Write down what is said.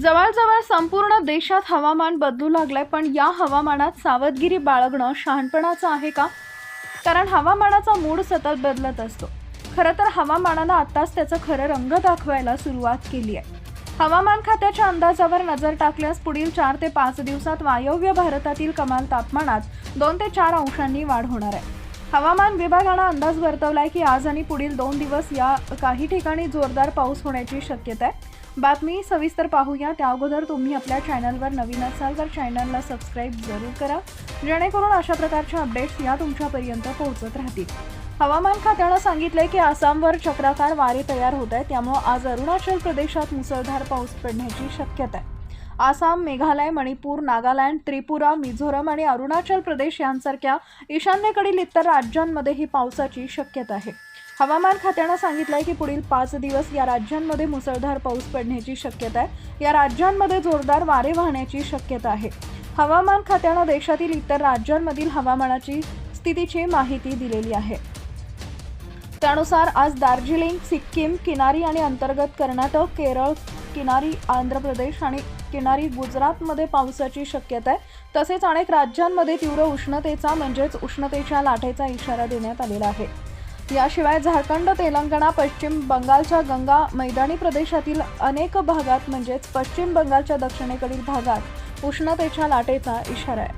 जवळजवळ संपूर्ण देशात हवामान बदलू लागलंय पण या हवामानात सावधगिरी बाळगणं शहाणपणाचं आहे का? कारण हवामानाचा मूड सतत बदलत असतो. खरं तर हवामानानं आत्ताच त्याचं खरं रंग दाखवायला सुरुवात केली आहे. हवामान खात्याच्या अंदाजावर नजर टाकल्यास पुढील चार ते पाच दिवसात वायव्य भारतातील कमाल तापमानात दोन ते चार अंशांनी वाढ होणार आहे. हवामान विभागानं अंदाज वर्तवलाय की आज आणि पुढील दोन दिवस या काही ठिकाणी जोरदार पाऊस होण्याची शक्यता आहे. बातमी सविस्तर पाहूया. त्या अगोदर तुम्ही आपल्या चॅनलवर नवीन असाल तर चॅनलला सबस्क्राईब जरूर करा. जेणेकरून अशा प्रकारच्या अपडेट्स या तुमच्यापर्यंत पोहोचत राहतील. हवामान खात्यानं सांगितलंय की आसामवर चक्राकार वारे तयार होत आहे त्यामुळं आज अरुणाचल प्रदेशात मुसळधार पाऊस पडण्याची शक्यता आहे. आसाम मेघालय मणिपूर नागालँड त्रिपुरा मिझोरम आणि अरुणाचल प्रदेश यांसारख्या ईशान्येकडील इतर राज्यांमध्येही पावसाची शक्यता आहे. हवामान खात्यानं सांगितलं आहे की पुढील पाच दिवस या राज्यांमध्ये मुसळधार पाऊस पडण्याची शक्यता आहे. या राज्यांमध्ये जोरदार वारे वाहण्याची शक्यता आहे. हवामान खात्यानं देशातील इतर राज्यांमधील हवामानाची स्थितीची माहिती दिलेली आहे. त्यानुसार आज दार्जिलिंग सिक्कीम किनारी आणि अंतर्गत कर्नाटक केरळ किनारी आंध्र प्रदेश आणि किनारी गुजरातमध्ये पावसाची शक्यता आहे. तसेच अनेक राज्यांमध्ये तीव्र उष्णतेचा म्हणजेच उष्णतेच्या लाटेचा इशारा देण्यात आलेला आहे. याशिवाय झारखंड तेलंगणा पश्चिम बंगालच्या गंगा मैदानी प्रदेशातील अनेक भागात म्हणजेच पश्चिम बंगालच्या दक्षिणेकडील भागात उष्णतेच्या लाटेचा इशारा आहे.